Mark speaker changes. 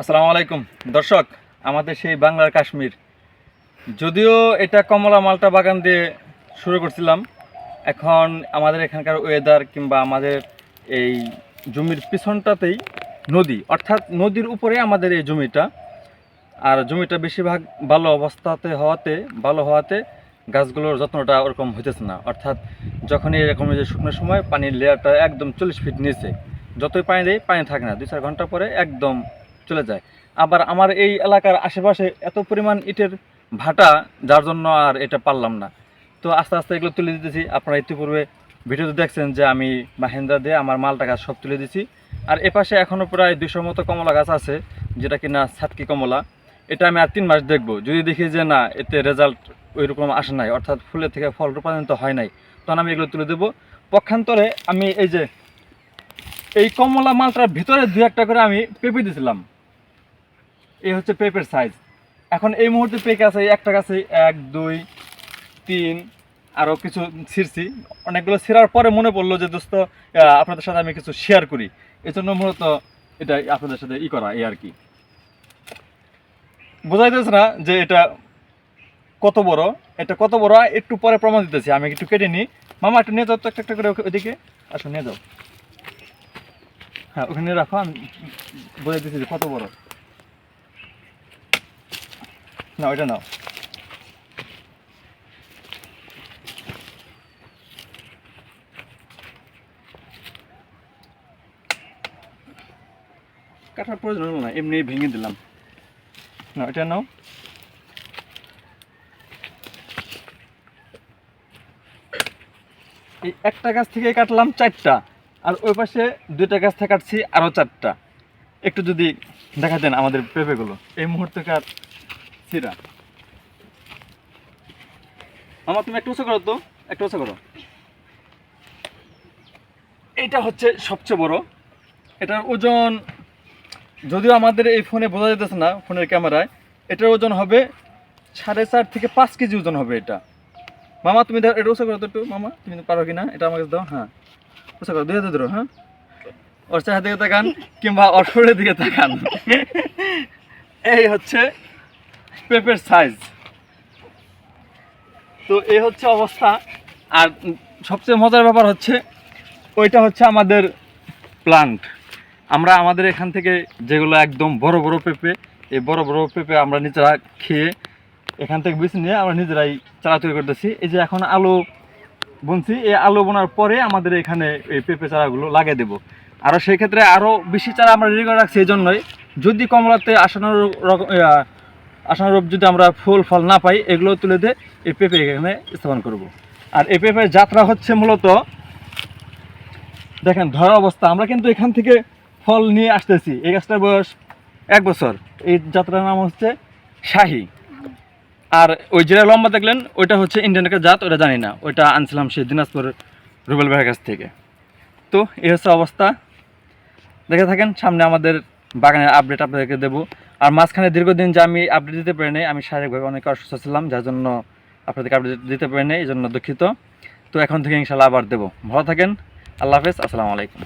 Speaker 1: আসসালামু আলাইকুম। দর্শক, আমাদের সেই বাংলার কাশ্মীর। যদিও এটা কমলা মালটা বাগান দিয়ে শুরু করছিলাম, এখন আমাদের এখানকার ওয়েদার কিংবা আমাদের এই জমির পিছনটাতেই নদী, অর্থাৎ নদীর উপরে আমাদের এই জমিটা। আর জমিটা বেশিরভাগ ভালো অবস্থাতে হওয়াতে, ভালো হওয়াতে গাছগুলোর যত্নটা ওরকম হইতেছে না। অর্থাৎ যখনই এরকম যে শুকনো সময় পানির লেয়ারটা একদম চল্লিশ ফিট নিচে, যতই পানি দেয় পানি থাকে না। দুই চার ঘণ্টা পরে একদম চলে যায়। আবার আমার এই এলাকার আশেপাশে এত পরিমাণ ইটের ভাটা, যার জন্য আর এটা পারলাম না। তো আস্তে আস্তে এগুলো তুলে দিতেছি। আপনারা ইতিপূর্বে ভিডিওতে দেখছেন যে আমি মাহেন্দ্রা দিয়ে আমার মালটা গাছ সব তুলে দিছি। আর এপাশে এখনও প্রায় দুশোর মতো কমলা গাছ আছে, যেটা কিনা সাতকি কমলা। এটা আমি আর তিন মাস দেখব। যদি দেখি যে না, এতে রেজাল্ট ওই রকম আসে নাই, অর্থাৎ ফুলের থেকে ফল রূপান্তরিত হয় নাই, তখন আমি এগুলো তুলে দেবো। পক্ষান্তরে আমি এই যে, এই কমলা মালটার ভিতরে দু একটা করে আমি পেঁপে দিয়েছিলাম এই হচ্ছে পেঁপের সাইজ এখন এই মুহূর্তে পেকে আছে একটা গাছে এক, দুই, তিন আরও কিছু ছিঁড়ছি। অনেকগুলো ছিঁড়ার পরে মনে পড়ল যে, দোস্ত আপনাদের সাথে আমি কিছু শেয়ার করি। এই জন্য মূলত এটা আপনাদের সাথে ই করা, এই আর কি। বোঝাই বোঝাইতেছে না যে এটা কত বড়। এটা কত বড়, একটু পরে প্রমাণ দিতেছি। আমি একটু কেটে নিই। মামা, একটু নিয়ে যাও তো, একটা একটা করে ওইদিকে। আসো, নিয়ে যাও। হ্যাঁ ওখানে রাখো, আমি বোঝাই দিচ্ছি যে কত বড়। না ওইটা নাও কাটার প্রয়োজন হলো না এমনি ভেঙে দিলাম। না এটা নাও এই একটা গাছ থেকে কাটলাম চারটা আর ওই পাশে দুইটা গাছ থেকে কাটছি আরও চারটা। একটু যদি দেখা দেন আমাদের পেঁপেগুলো। এই মুহূর্তেকার সিরা আমার তুমি একটু উঁচু করো তো, একটু উঁচু করো। এটা হচ্ছে সবচেয়ে বড়। এটার ওজন, যদিও আমাদের এই ফোনে বোঝা যেতেছে না, ফোনের ক্যামেরায়, এটার ওজন হবে সাড়ে চার থেকে পাঁচ কেজি ওজন হবে এটা। মামা, তুমি এটা উঁচু করো তো একটু, মামা, তুমি পারো কি না এটা আমাকে দাও হ্যাঁ। উঁচু করো, দুই হাতে ধরো হ্যাঁ। ওর চাহার দিকে তাকান, কিংবা ওর দিকে তাকান। এই হচ্ছে পেপের সাইজ তো এই হচ্ছে অবস্থা। আর সবচেয়ে মজার ব্যাপার হচ্ছে, ওইটা হচ্ছে আমাদের প্লান্ট আমরা আমাদের এখান থেকে যেগুলো একদম বড় বড় পেঁপে, এই বড় বড় পেঁপে আমরা নিজেরা খেয়ে এখান থেকে বেছে নিয়ে আমরা নিজেরাই চারা তৈরি করতেছি। এই যে এখন আলু বুনছি, এই আলু বোনার পরে আমাদের এখানে এই পেঁপে চারাগুলো লাগিয়ে দেবো। আরও সেই ক্ষেত্রে আরও বেশি চারা আমরা রেডি করে রাখছি, এই জন্যই। যদি কমলাতে আসানোর আসানুরূপ যদি আমরা ফুল, ফল না পাই, এগুলো তুলে দিয়ে এই পেঁপে এখানে স্থাপন করব। আর এই পেঁপের যাত্রা হচ্ছে মূলত, দেখেন ধরা অবস্থা। আমরা কিন্তু এখান থেকে ফল নিয়ে আসতেছি। এই গাছটার বয়স এক বছর। এই যাত্রার নাম হচ্ছে শাহি। আর ওই যেটা লম্বা দেখলেন, ওইটা হচ্ছে ইন্ডিয়ান একটা জাত, ওটা জানি না। ওইটা আনছিলাম সেই দিনাজপুর রুবেল ভাইয়ের কাছ থেকে। তো এই হচ্ছে অবস্থা। দেখে থাকেন, সামনে আমাদের বাগানের আপডেট আপনাদেরকে দেবো। আর মাঝখানে দীর্ঘদিন যে আমি আপডেট দিতে পারি নাই, আমি শারীরিকভাবে অনেক অসুস্থ ছিলাম, যার জন্য আপনাদেরকে আপডেট দিতে পারি নাই, এই জন্য দুঃখিত। তো এখন থেকে ইনশাল্লাহ আবার দেবো। ভালো থাকেন, আল্লাহ হাফেজ, আসসালামু আলাইকুম।